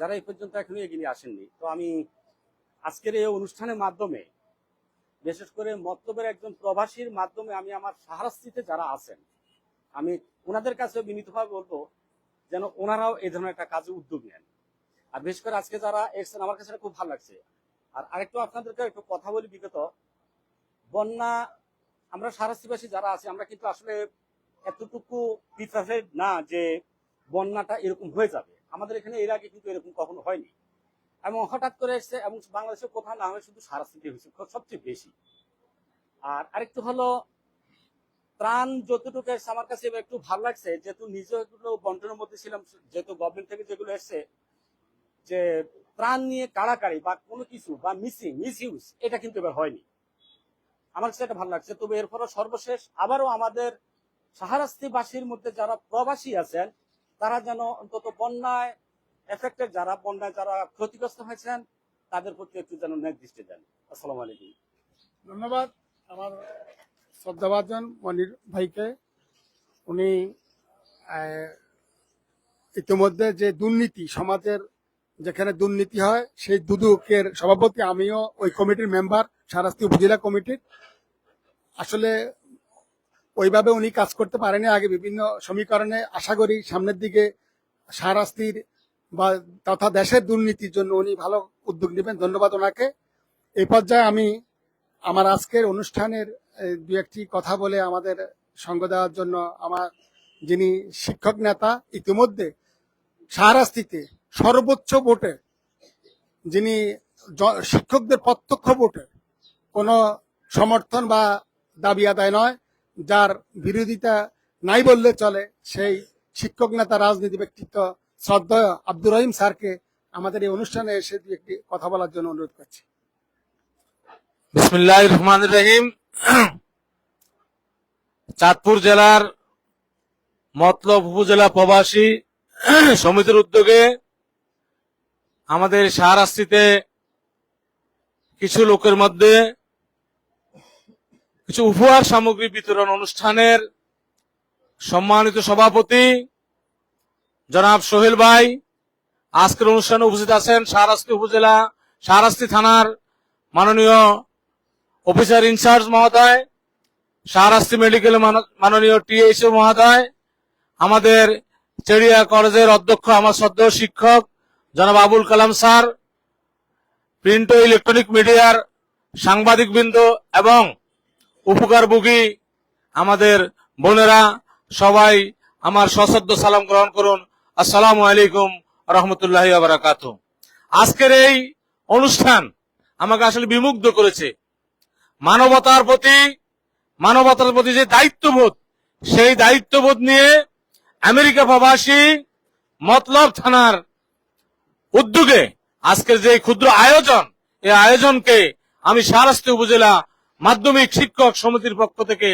যারা এই পর্যন্ত এখনও এগিয়ে আসেননি, তো আমি আজকের এই অনুষ্ঠানের মাধ্যমে, বিশেষ করে মত্তবের একজন প্রবাসীর মাধ্যমে আমি আমার সাহারাস্তিতে যারা আছেন, আমি ওনাদের কাছে বিনীতভাবে বলব যেন ওনারাও এই ধরনের একটা কাজে উদ্যোগ নেন। আর বিশেষ করে আজকে যারা এসছেন, আমার কাছে খুব ভালো লাগছে। আর আরেকটু আপনাদেরকে একটু কথা বলি বিগত, বন্যা, আমরা সারাস্তিবাসী যারা আছি, আমরা কিন্তু আসলে এতটুকু প্রিফারেড না যে বন্যাটা এরকম হয়ে যাবে। আমাদের এখানে এর আগে কিন্তু এরকম কখনো হয়নি। এবং হঠাৎ করে এসছে এবং বাংলাদেশে কোথাও না হয়ে শুধু সারাস্তিতে হয়েছে সবচেয়ে বেশি। আর আরেকটু হলো, ত্রাণ যতটুকু এসছে, আমার কাছে একটু ভালো লাগছে, যেহেতু নিজে এগুলো বন্টনের মধ্যে ছিলাম, যেহেতু গভর্নমেন্ট থেকে যেগুলো এসছে, যে ত্রাণ নিয়ে কাড়াকাড়ি বা কোনো কিছু বা মিসিং মিস ইউজ এটা কিন্তু এবার হয়নি। আমার কাছে এটা ভালো লাগছে। তবে এরপরও সর্বশেষ, আবারও আমাদের সাহারাস্তিবাসীর মধ্যে যারা প্রবাসী আছেন তারা যেন অন্তত বন্যায় এফেক্টেড যারা, বন্যায় যারা ক্ষতিগ্রস্ত হয়েছেন, তাদের প্রতি একটু যেন নির্দিষ্ট দেন। আসসালামু আলাইকুম। ধন্যবাদ আমার শ্রদ্ধাভাজন মনির ভাইকে। উনি ইতিমধ্যে যে দুর্নীতি, সমাজের যেখানে দুর্নীতি হয়, সেই দুদুকের সভাপতি আমিও ওই কমিটির মেম্বার সারাস্তি উপজেলা কমিটির। আসলে ওইভাবে উনি কাজ করতে পারেনি। আগে বিভিন্ন সমীকরণে আশা করি সামনের দিকে সারাস্তির বা তথা দেশের দুর্নীতির জন্য উনি ভালো উদ্যোগ নেবেন। ধন্যবাদ ওনাকে। এই পর্যায়ে আমি আমার আজকের অনুষ্ঠানের দু একটি কথা বলে আমাদের সঙ্গ দেওয়ার জন্য আমার যিনি শিক্ষক নেতা, ইতিমধ্যে সাহারাস্তিতে সর্বোচ্চ ভোটে যিনি শিক্ষকদের প্রত্যক্ষ ভোটে কোনো সমর্থন বা দাবি আদায় নয়। যার বিরোধিতা নাই বললে চলে, সেই শিক্ষক নেতা, রাজনীতি ব্যক্তিত্ব শ্রদ্ধেয় আব্দুর রহিম স্যারকে আমাদের এই অনুষ্ঠানে এসে একটি কথা বলার জন্য অনুরোধ করছি। রহমান রহিম। চাঁদপুর জেলার মতলব উপজেলা প্রবাসী সমিতির উদ্যোগে আমাদের সাহারাস্তিতে কিছু লোকের মধ্যে কিছু উপহার সামগ্রী বিতরণ অনুষ্ঠানের সম্মানিত সভাপতি জনাব সোহেল ভাই, আজকের অনুষ্ঠানে উপস্থিত আছেন সাহারাস্তি উপজেলা সাহারাস্তি থানার মাননীয় অফিসার ইনচার্জ মহোদয় শাহরাস্তি মেডিকেল মান- মাননীয় টিএসও মহোদয়, আমাদের চেড়িয়া কলেজের অধ্যক্ষ, আমার সদ্য শিক্ষক জনাব আবুল কালাম স্যার, প্রিন্ট ও ইলেকট্রনিক মিডিয়ার সাংবাদিকবৃন্দ এবং উপকারভোগী আমাদের বোনেরা সবাই আমার সশ্রদ্ধ সালাম গ্রহণ করুন। আসসালামু আলাইকুম রহমতুল্লাহ বারাকাত আজকের এই অনুষ্ঠান আমাকে আসলে বিমুগ্ধ করেছে। মানবতার প্রতি মানবতার প্রতি যে দায়িত্ববোধ, সেই দায়িত্ববোধ নিয়ে আমেরিকা প্রবাসী মতলব থানার উদ্যোগে আজকের যে ক্ষুদ্র আয়োজন, এই আয়োজনকে আমি সারাস্তি উপজেলা মাধ্যমিক শিক্ষক সমিতির পক্ষ থেকে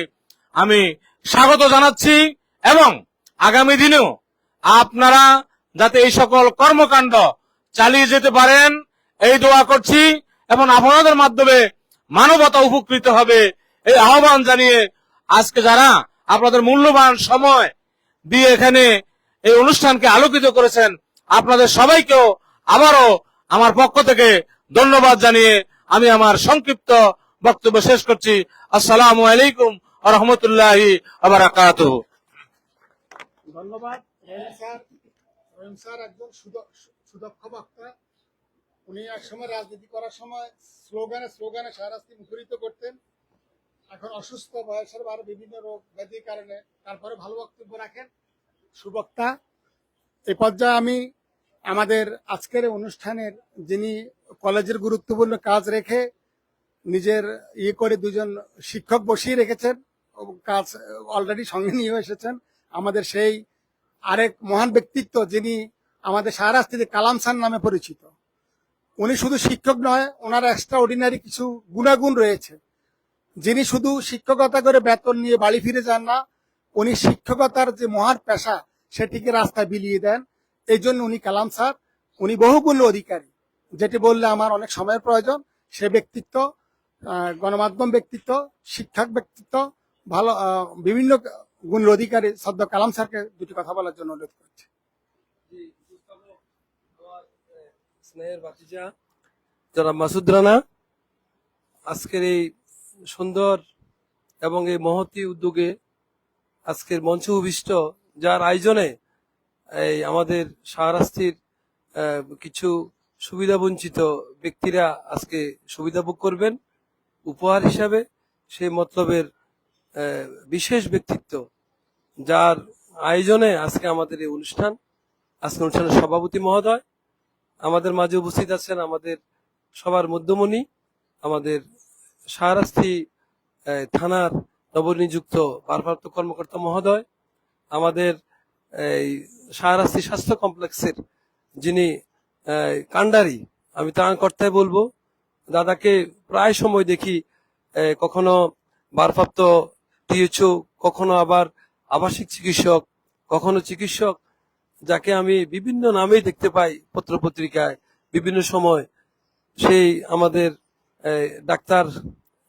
আমি স্বাগত জানাচ্ছি এবং আগামী দিনেও আপনারা যাতে এই সকল কর্মকাণ্ড চালিয়ে যেতে পারেন, এই দোয়া করছি এবং আপনাদের মাধ্যমে মানবতা উপকৃত হবে এই আহ্বান জানিয়ে আজকে যারা আপনাদের মূল্যবান সময় দিয়ে এখানে এই অনুষ্ঠানকে আলোকিত করেছেন, আপনাদের সবাইকেও আবারও আমার পক্ষ থেকে ধন্যবাদ জানিয়ে আমি আমার সংক্ষিপ্ত বক্তব্য শেষ করছি। আসসালামু আলাইকুম রহমতুল্লাহ আবরাকাত ধন্যবাদ। স্যার একজন সুদ- সুদক্ষ বক্তা। উনি একসময় রাজনীতি করার সময় স্লোগানে স্লোগানে সারাস্তি মুখরিত করতেন। এখন অসুস্থ, বয়সের আরও বিভিন্ন রোগ ব্যাধির কারণে তারপরে ভালো বক্তব্য রাখেন। সুবক্তা এই পর্যায়ে আমি আমাদের আজকের অনুষ্ঠানের যিনি কলেজের গুরুত্বপূর্ণ কাজ রেখে নিজের ইয়ে করে দুজন শিক্ষক বসিয়ে রেখেছেন কাজ অলরেডি সঙ্গে নিয়ে এসেছেন। আমাদের সেই আরেক মহান ব্যক্তিত্ব যিনি আমাদের সারাস্তিতে কালাম স্যার নামে পরিচিত। উনি শুধু শিক্ষক নয়, ওনার এক্সট্রা অর্ডিনারি কিছু গুণাগুণ রয়েছে। যিনি শুধু শিক্ষকতা করে বেতন নিয়ে বাড়ি ফিরে যান না, উনি শিক্ষকতার যে মহান পেশা, সেটিকে রাস্তায় বিলিয়ে দেন। এই জন্য উনি কালাম স্যার, উনি বহুগুণ অধিকারী। যেটি বললে আমার অনেক সময়ের প্রয়োজন, সে ব্যক্তিত্ব গণমাধ্যম ব্যক্তিত্ব, শিক্ষক ব্যক্তিত্ব, ভালো বিভিন্ন গুণের অধিকারী সদ্য কালাম স্যারকে দুটি কথা বলার জন্য অনুরোধ করছি। স্নেহের মাসুদ রানা, আজকের এই সুন্দর এবং এই মহতি উদ্যোগে আজকের মঞ্চ উপবিষ্ট যার আয়োজনে এই আমাদের শাহরাস্তির কিছু সুবিধা বঞ্চিত ব্যক্তিরা আজকে সুবিধা ভোগ করবেন। উপহার হিসাবে সেই মতলবের বিশেষ ব্যক্তিত্ব যার আয়োজনে আজকে আমাদের এই অনুষ্ঠান আজকে অনুষ্ঠানের সভাপতি মহোদয় আমাদের মাঝে উপস্থিত আছেন আমাদের সবার মধ্যমণি আমাদের আহ, থানার নবনিযুক্ত ভারপ্রাপ্ত কর্মকর্তা মহোদয় আমাদের এই শাহরাস্তি স্বাস্থ্য কমপ্লেক্সের যিনি আহ, কাণ্ডারি আমি তার কর্তায় বলব দাদাকে প্রায় সময় দেখি কখনো ভারপ্রাপ্ত টিএচও কখনো আবার আবাসিক চিকিৎসক, কখনো চিকিৎসক, যাকে আমি বিভিন্ন নামেই দেখতে পাই পত্র পত্রিকায় বিভিন্ন সময়। সেই আমাদের ডাক্তার,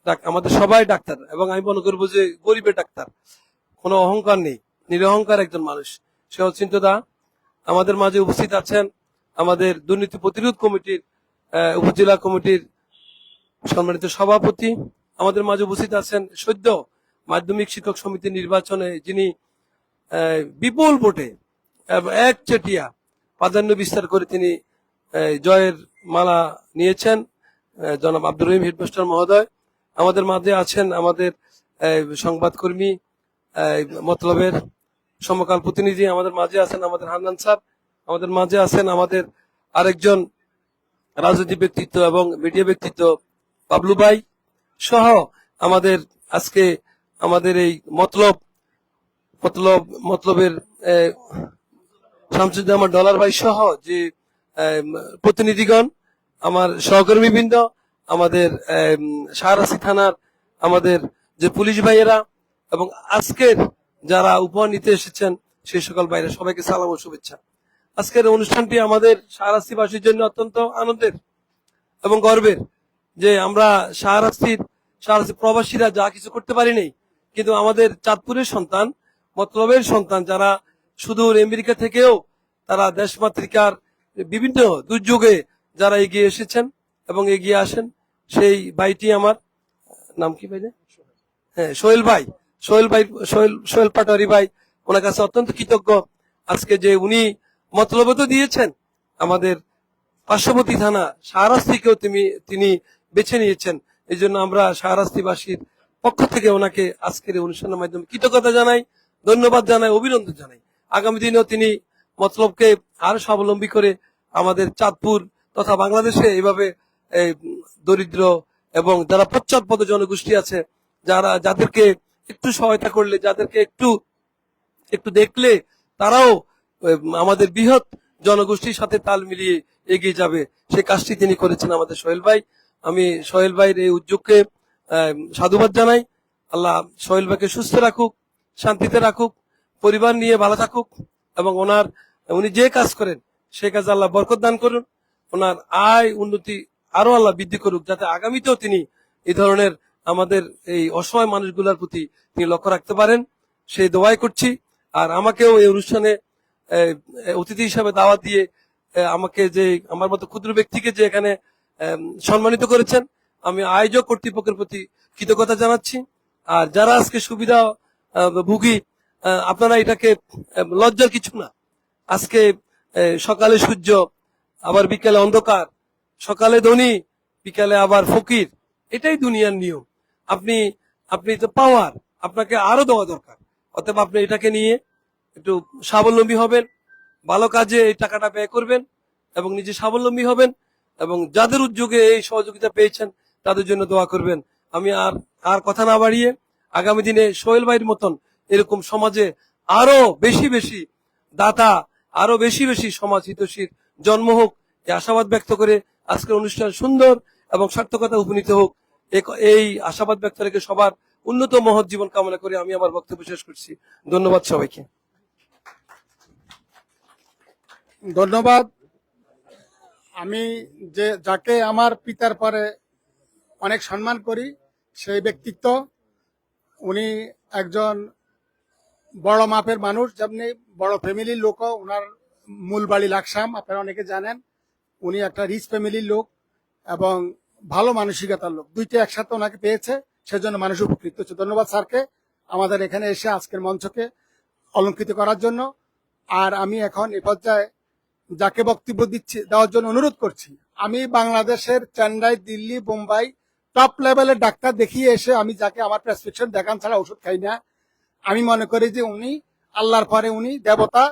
ডাক- আমাদের সবাই ডাক্তার এবং আমি মনে করব যে গরিবের ডাক্তার। কোনো অহংকার নেই, নিরহংকার একজন মানুষ। সে অচিন্তদা আমাদের মাঝে উপস্থিত আছেন আমাদের দুর্নীতি প্রতিরোধ কমিটির উপজেলা কমিটির সম্মানিত সভাপতি, আমাদের মাঝে উপস্থিত আছেন সদ্য মাধ্যমিক শিক্ষক সমিতির নির্বাচনে যিনি বিপুল ভোটে এক চেটিয়া প্রাধান্য বিস্তার করে তিনি জয়ের মালা নিয়েছেন জনাব আব্দুর রহিম হেডমাস্টার মহোদয়। আমাদের মাঝে আছেন আমাদের সংবাদকর্মী মতলবের সমকাল প্রতিনিধি আমাদের মাঝে আছেন আমাদের হান্নান স্যার। আমাদের মাঝে আছেন আমাদের আরেকজন রাজনৈতিক ব্যক্তিত্ব এবং মিডিয়া ব্যক্তিত্ব বাবলু ভাই সহ আমাদের আজকে আমাদের এই মতলব মতলব, মতলবের শামসুজ্জামান ডলার ভাই সহ যে প্রতিনিধিগণ, আমার সহকর্মীবৃন্দ, আমাদের শাহরাসি থানার আমাদের যে পুলিশ ভাইয়েরা এবং আজকের যারা উপহার নিতে এসেছেন, সেই সকল বাইরে সবাইকে সালাম ও শুভেচ্ছা। আজকের অনুষ্ঠানটি আমাদের শাহরাস্তিবাসীর জন্য অত্যন্ত আনন্দের এবং গর্বের। যে আমরা শাহরাস্তির শাহরাস্তি প্রবাসীরা যা কিছু করতে পারিনি, কিন্তু আমাদের চাঁদপুরের সন্তান, মতলবের সন্তান যারা সুদূর আমেরিকা থেকেও তারা দেশমাতৃকার বিভিন্ন দুর্যোগে যারা এগিয়ে এসেছেন এবং এগিয়ে আসেন, সেই ভাইটি আমার, নাম কি ভাই হ্যাঁ সোহেল ভাই সোহেল ভাই, সোহেল সোহেল পাটোয়ারি ভাই, ওনার কাছে অত্যন্ত কৃতজ্ঞ। আজকে যে উনি মতলব তো দিয়েছেন, আমাদের পার্শ্ববর্তী থানা শাহরাস্তিকেও তিনি তিনি বেছে নিয়েছেন। এই জন্য আমরা শাহরাস্তিবাসীর পক্ষ থেকে ওনাকে আজকের এই অনুষ্ঠানের মাধ্যমে কৃতজ্ঞতা জানাই, ধন্যবাদ জানাই, অভিনন্দন জানাই। আগামী দিনেও তিনি মতলবকে আরও স্বাবলম্বী করে আমাদের চাঁদপুর তথা বাংলাদেশে এইভাবে দরিদ্র এবং যারা পশ্চাৎপদ জনগোষ্ঠী আছে, যারা, যাদেরকে একটু সহায়তা করলে, যাদেরকে একটু একটু দেখলে তারাও আমাদের বৃহৎ জনগোষ্ঠীর সাথে তাল মিলিয়ে এগিয়ে যাবে। সেই কাজটি তিনি করেছেন আমাদের সোহেল ভাই। আমি সোহেল ভাইয়ের এই উদ্যোগকে সাধুবাদ জানাই। আল্লাহ সোহেল ভাইকে সুস্থ রাখুক, শান্তিতে রাখুক, পরিবার নিয়ে ভালো থাকুক এবং ওনার, উনি যে কাজ করেন সে কাজে আল্লাহ বরকত দান করুন। ওনার আয় উন্নতি আরও আল্লাহ বৃদ্ধি করুক, যাতে আগামীতেও তিনি এই ধরনের আমাদের এই অসহায় মানুষগুলোর প্রতি তিনি লক্ষ্য রাখতে পারেন। সেই দোয়াই করছি। আর আমাকেও এই অনুষ্ঠানে অতিথি হিসাবে দাওয়াত দিয়ে আমাকে যে, আমার মতো ক্ষুদ্র ব্যক্তিকে যে এখানে সম্মানিত করেছেন। আমি আয়োজক কর্তৃপক্ষের প্রতি কৃতজ্ঞতা জানাচ্ছি। আর যারা আজকে সুবিধা ভুগি আপনারা এটাকে লজ্জার কিছু না। আজকে সকালে সূর্য, আবার বিকেলে অন্ধকার, সকালে ধনী, বিকালে আবার ফকির, এটাই দুনিয়ার নিয়ম। আপনি আপনি তো পাওয়ার, আপনাকে আরও দেওয়া দরকার। অতএব আপনি এটাকে নিয়ে একটু স্বাবলম্বী হবেন, ভালো কাজে এই টাকাটা ব্যয় করবেন এবং নিজে স্বাবলম্বী হবেন। এবং যাদের উদ্যোগে এই সহযোগিতা পেয়েছেন, তাদের জন্য দোয়া করবেন। আমি আর আর কথা না বাড়িয়ে আগামী দিনে সোহেল ভাইয়ের মতন এরকম সমাজে আরও বেশি বেশি দাতা, আরও বেশি বেশি সমাজ হিতৈষীর জন্ম হোক এই আশাবাদ ব্যক্ত করে আজকের অনুষ্ঠান সুন্দর এবং সার্থকতা উপনীত হোক। এই আশাবাদ ব্যক্ত রেখে সবার উন্নত মহৎ জীবন কামনা করে আমি আমার বক্তব্য শেষ করছি। ধন্যবাদ সবাইকে। ধন্যবাদ। আমি যে, যাকে আমার পিতার পরে অনেক সম্মান করি, সেই ব্যক্তিত্ব, উনি একজন বড় মাপের মানুষ, যেমনি বড় ফ্যামিলির লোক ওনার মূল বাড়ি লাকসাম, আপনারা অনেকে জানেন, উনি একটা রিচ ফ্যামিলির লোক এবং ভালো মানসিকতার লোক। দুইটা একসাথে ওনাকে পেয়েছে, সেজন্য মানুষ উপকৃত হচ্ছে। ধন্যবাদ স্যারকে আমাদের এখানে এসে আজকের মঞ্চকে অলঙ্কৃত করার জন্য। আর আমি এখন এ পর্যায়ে যাকে বক্তব্য দিচ্ছি, দেওয়ার জন্য অনুরোধ করছি। আমি বাংলাদেশের চেন্নাই, দিল্লি, বোম্বাই টপ লেভেলের ডাক্তার দেখিয়ে এসে আমি যাকে আমার প্রেসক্রিপশন দেখান ছাড়া ওষুধ খাই না। আমি মনে করি যে উনি, আল্লাহর পরে উনি দেবতা,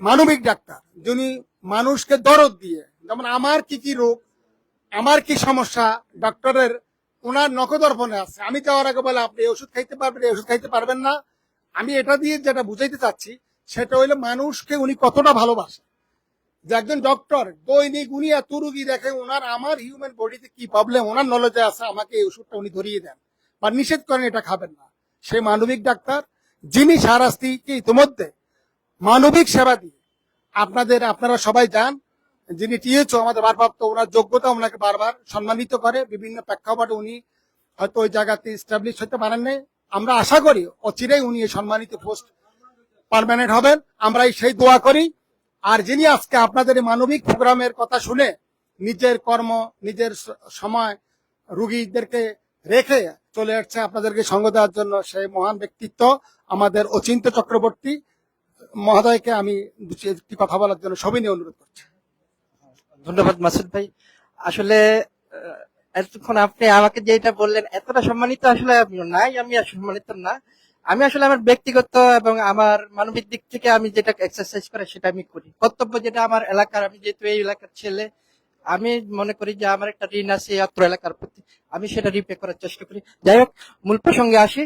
মানবিক ডাক্তার। যিনি মানুষকে দরদ দিয়ে, যেমন আমার কি কি রোগ, আমার কি সমস্যা ডক্টরের ওনার নখদর্পণে আছে। আমি যাওয়ার আগে বলে, আপনি ওষুধ খাইতে পারবেন, এই ওষুধ খাইতে পারবেন না। আমি এটা দিয়ে যেটা বুঝাইতে চাচ্ছি, সেটা হইল মানুষকে উনি কতটা ভালোবাসে। যে একজন ডক্টর দৈনিক উনি এত রুগী দেখে, ওনার আমার হিউম্যান বডিতে কি প্রবলেম ওনার নলেজে আছে, আমাকে এই ওষুধটা উনি ধরিয়ে দেন। বা নিষেধ করেন, এটা খাবেন না। সে মানবিক ডাক্তার, যিনি সারাস্তিকে ইতিমধ্যে মানবিক সেবা দিয়ে, আপনাদের, আপনারা সবাই যান, যিনি টিএচও আমাদের ভারপ্রাপ্ত, ওনার যোগ্যতা ওনাকে বারবার সম্মানিত করে, বিভিন্ন প্রেক্ষাপটে উনি হয়তো ওই জায়গাতে স্টাবলিশ হতে পারেন নাই। আমরা আশা করি, অচিরেই উনি সম্মানিত পোস্ট পার্মানেন্ট হবেন। আমরা সেই দোয়া করি আর যিনি আজকে আপনাদের মানবিক প্রোগ্রামের কথা শুনে নিজের কর্ম, নিজের সময় রুগীদেরকে রেখে চলে আসছে আপনাদেরকে সঙ্গ দেওয়ার জন্য সেই মহান ব্যক্তিত্ব আমাদের অচিন্ত চক্রবর্তী মহোদয়কে আমি একটি কথা বলার জন্য সবিনয় অনুরোধ করছি। ধন্যবাদ মাসুদ ভাই। আসলে এতক্ষণ আপনি আমাকে যেটা বললেন, এতটা সম্মানিত আসলে আমি নাই, আমি সম্মানিত না। আমি আসলে আমার ব্যক্তিগত এবং আমার মানবিক দিক থেকে আমি যেটা এক্সারসাইজ করে সেটা আমি করি। কর্তব্য যেটা আমার এলাকার, আমি যেহেতু এই এলাকার ছেলে, আমি মনে করি যে আমার একটা ঋণ আছে অত্র এলাকার প্রতি, আমি সেটা রিপে করার চেষ্টা করি। যাই হোক, মূল প্রসঙ্গে আসি।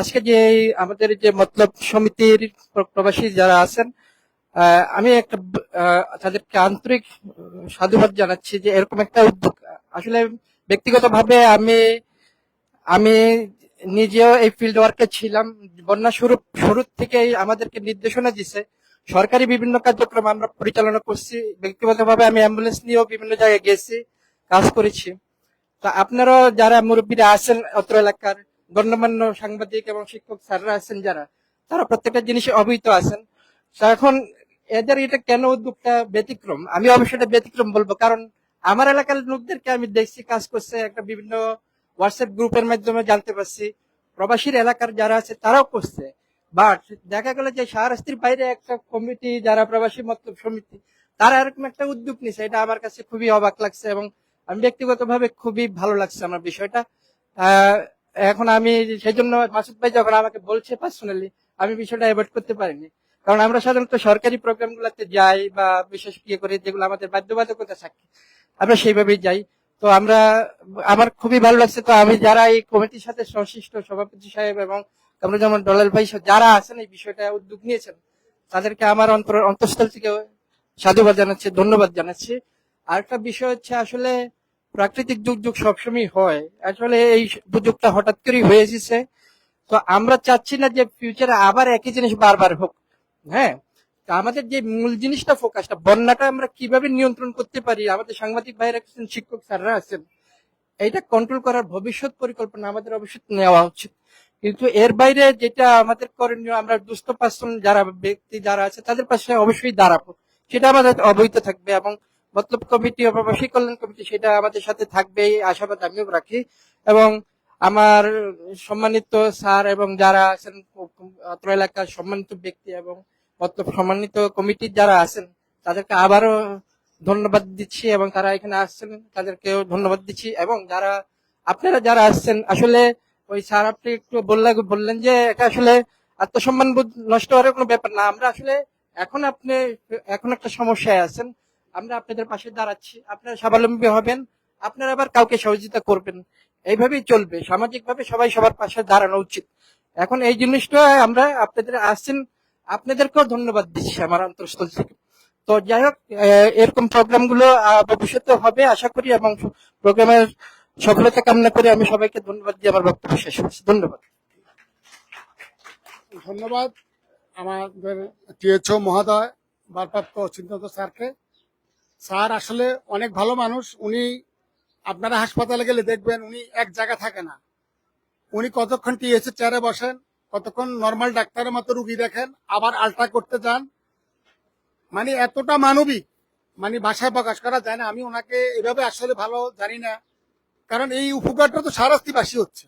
আজকে যে আমাদের যে মতলব সমিতির প্রবাসী যারা আছেন আমি একটা তাদেরকে আন্তরিক সাধুবাদ জানাচ্ছি যে এরকম একটা উদ্যোগ। আসলে ব্যক্তিগতভাবে আমি আমি নিজেও এই ফিল্ড ওয়ার্কে ছিলাম। বন্যা শুরু শুরু থেকেই আমাদেরকে নির্দেশনা দিছে, সরকারি বিভিন্ন কার্যক্রম আমরা পরিচালনা করছি, ব্যক্তিগতভাবে আমি অ্যাম্বুলেন্স নিয়েও বিভিন্ন জায়গায় গেছি, কাজ করেছি। তা আপনারাও যারা মুরব্বীরা আছেন অত্র এলাকার, গণ্যমান্য সাংবাদিক এবং শিক্ষক স্যাররা আছেন যারা, তারা প্রত্যেকটা জিনিসে অবহিত আছেন। তা এখন এদের এটা কেন উদ্যোগটা ব্যতিক্রম? আমি অবশ্যই এটা ব্যতিক্রম বলব, কারণ আমার এলাকার লোকদেরকে আমি দেখছি, কাজ করছে একটা বিভিন্ন হোয়াটসঅ্যাপ গ্রুপের মাধ্যমে জানতে পারছি। প্রবাসীর এলাকার যারা আছে, তারাও করছে। বাট দেখা গেল যে শাহরাস্তির বাইরে একটা কমিটি যারা প্রবাসী মতলব সমিতি, তারা এরকম একটা উদ্যোগ নিছে। এটা আমার কাছে খুবই অবাক লাগছে এবং আমি ব্যক্তিগতভাবে খুবই ভালো লাগছে আমার বিষয়টা। এখন আমি সেই জন্য মাসুদ ভাই যখন আমাকে বলছে পার্সোনালি আমি বিষয়টা অ্যাভয়েড করতে পারিনি। কারণ আমরা সাধারণত সরকারি প্রোগ্রাম গুলাতে যাই বা বিশেষ ইয়ে করে, যেগুলো আমাদের বাধ্যবাধকতা থাকে, আমরা সেইভাবেই যাই। তো আমরা, আমার খুবই ভালো লাগছে। তো আমি যারা এই কমিটির সাথে সংশ্লিষ্ট সভাপতি সাহেব এবং কামরুজ্জামান ডলাল ভাই যারা আছেন, এই বিষয়টা উদ্যোগ নিয়েছেন, তাদেরকে আমার অন্তর, অন্তঃস্থল থেকে সাধুবাদ জানাচ্ছি, ধন্যবাদ জানাচ্ছি। আরেকটা বিষয় হচ্ছে আসলে প্রাকৃতিক দুর্যোগ সবসময় হয়। আসলে এই দুর্যোগটা হঠাৎ করেই হয়ে এসেছে। তো আমরা চাচ্ছি না যে ফিউচারে আবার একই জিনিস বারবার হোক। হ্যাঁ? আমাদের যে মূল জিনিসটা ফোকাসটা বন্যাটা আমরা কীভাবে নিয়ন্ত্রণ করতে পারি, আমাদের সাংবাদিক ভাইরা আছেন, শিক্ষক স্যাররা আছেন, এইটা কন্ট্রোল করার ভবিষ্যৎ পরিকল্পনা আমাদের অবশ্যই নেওয়া উচিত। কিন্তু এর বাইরে যেটা আমাদের করণীয়, আমরা দুস্থ পার্সন যারা, ব্যক্তি যারা আছে, তাদের পাশে অবশ্যই দাঁড়াবো। সেটা আমাদের অবহিত থাকবে এবং মতলব কমিটি অপ্রবাসী কল্যাণ কমিটি সেটা আমাদের সাথে থাকবে, এই আশাবাদ আমিও রাখি। এবং আমার সম্মানিত স্যার এবং যারা আছেন অত্র এলাকার সম্মানিত ব্যক্তি এবং সম্মানিত কমিটির যারা আছেন, তাদেরকে আবারও ধন্যবাদ দিচ্ছি এবং তারা এখানে আসছেন, তাদেরকেও ধন্যবাদ দিচ্ছি এবং যারা, আপনারা যারা আসছেন, আসলে ওই স্যার আপনি একটু বললেন বললেন যে এটা আসলে আত্মসম্মান বোধ নষ্ট হওয়ার কোনো ব্যাপার না। আমরা আসলে এখন আপনি, এখন একটা সমস্যায় আছেন। আমরা আপনাদের পাশে দাঁড়াচ্ছি। আপনারা স্বাবলম্বী হবেন। আপনারা আবার কাউকে সহযোগিতা করবেন। এইভাবেই চলবে। সামাজিকভাবে সবাই সবার পাশে দাঁড়ানো উচিত। এখন এই জিনিসটা আমরা আপনাদের আসছেন আপনাদেরকেও ধন্যবাদ দিচ্ছি আমার অন্তঃস্থল থেকে। তো যাই হোক এরকম প্রোগ্রামগুলো আহ, ভবিষ্যতে হবে আশা করি এবং প্রোগ্রামের সফলতা কামনা করে আমি সবাইকে ধন্যবাদ দিয়ে আমার বক্তব্য শেষ করছি। ধন্যবাদ। ধন্যবাদ আমাদের টিএচও মহোদয় ভারপ্রাপ্ত চিন্তিত স্যারকে। স্যার আসলে অনেক ভালো মানুষ উনি আপনারা হাসপাতালে গেলে দেখবেন উনি এক জায়গা থাকে না। উনি কতক্ষণ টিএসএ চেয়ারে বসেন কতক্ষণ নর্মাল ডাক্তারের মতো রুগী দেখেন, আবার আলট্রা করতে যান। মানে এতটা মানবিক মানে ভাষায় প্রকাশ করা যায় না। আমি ওনাকে এভাবে আসলে ভালো জানি না। কারণ এই উপকারটা তো সারাস্তিবাসী হচ্ছে।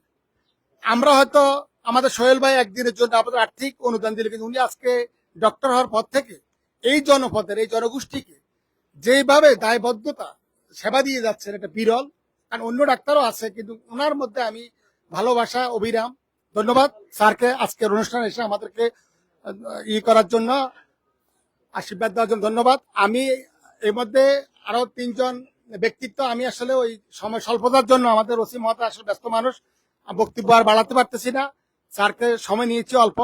আমরা হয়তো আমাদের সোহেল ভাই একদিনের জন্য আমাদের আর্থিক অনুদান দিলে, কিন্তু উনি আজকে ডক্টর হওয়ার পর থেকে এই জনপদের, এই জনগোষ্ঠীকে যেভাবে দায়বদ্ধতা, সেবা দিয়ে যাচ্ছেন, এটা বিরল। কারণ অন্য ডাক্তারও আছে, কিন্তু ওনার মধ্যে আমি ভালোবাসা, অবিরাম। ধন্যবাদ। স্যারকে আজকের অনুষ্ঠানে এসে আমাদেরকে ই করার জন্য আশীর্বাদ দেওয়ার জন্য ধন্যবাদ। আমি এর মধ্যে আরও তিনজন ব্যক্তিত্ব আমি আসলে ওই সময় স্বল্পতার জন্য আমাদের ওসি মহাতা আসলে ব্যস্ত মানুষ বক্তব্য আর বাড়াতে পারতেছি না। স্যারকে সময় নিয়েছি অল্প।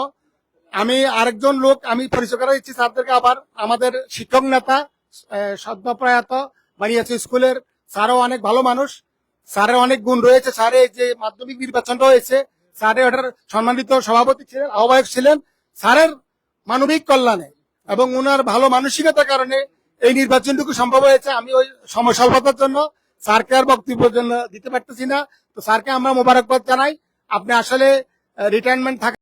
আমি আরেকজন লোক আমি পরিচয় করা দিচ্ছি স্যারদেরকে আবার। আমাদের শিক্ষক নেতা আহ, সদ্য প্রয়াত বানিয়েছে স্কুলের। স্যারও অনেক ভালো মানুষ। স্যারের অনেক গুণ রয়েছে। স্যারের যে মাধ্যমিক নির্বাচনটা হয়েছে স্যারের ওটার সম্মানিত সভাপতি ছিলেন, আহ্বায়ক ছিলেন স্যারের মানবিক কল্যাণে এবং ওনার ভালো মানসিকতার কারণে এই নির্বাচনটুকু সম্ভব হয়েছে। আমি ওই সময় স্বল্পতার জন্য স্যারকে আর বক্তব্যের জন্য দিতে পারতেছি না। তো স্যারকে আমরা মোবারকবাদ জানাই। আপনি আসলে রিটায়ারমেন্ট থাকা